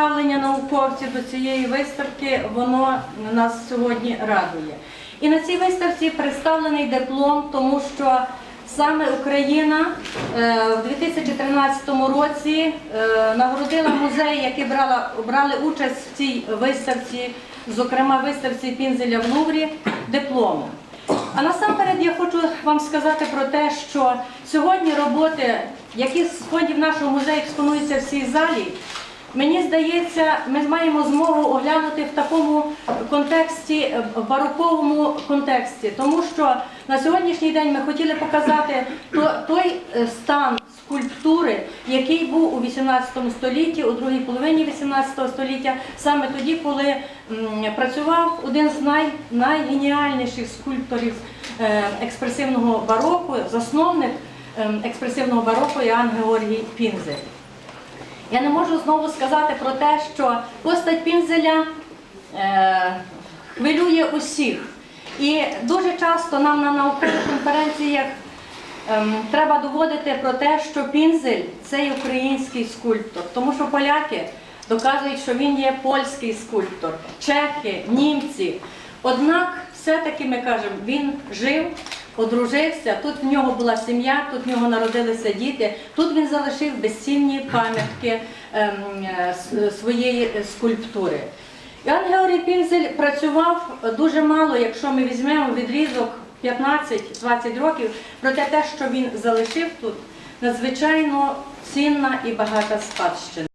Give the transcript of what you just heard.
Ставлення науковців до цієї виставки воно нас сьогодні радує. І на цій виставці представлений диплом, тому що саме Україна е, в 2013 році е, нагородила музеї, які брала, брали участь в цій виставці, зокрема виставці Пінзеля в Луврі, дипломом. А насамперед я хочу вам сказати про те, що сьогодні роботи, які з фондів нашого музею експонуються в цій залі, Мені здається, ми маємо змогу оглянути в такому контексті, в бароковому контексті, тому що на сьогоднішній день ми хотіли показати той е, стан скульптури, який був у 18 столітті, у другій половині 18 століття, саме тоді, коли працював один з най, найгеніальніших скульпторів е, експресивного бароку, засновник ем, експресивного бароку Іоанн Георгій Пінзель. Я не можу знову сказати про те, що постать Пінзеля е, хвилює усіх. І дуже часто нам на наукових конференціях ем, треба доводити про те, що Пінзель це український скульптор, тому що поляки доказують, що він є польський скульптор, чехи, німці. Однак, все-таки ми кажемо, він жив, одружився, тут в нього була сім'я, тут в нього народилися діти, тут він залишив безцінні пам'ятки ем, е, своєї скульптури. Іоанн Георгій Пінзель працював дуже мало, якщо ми візьмемо відрізок 15-20 років, проте те, що він залишив тут, надзвичайно цінна і багата спадщина.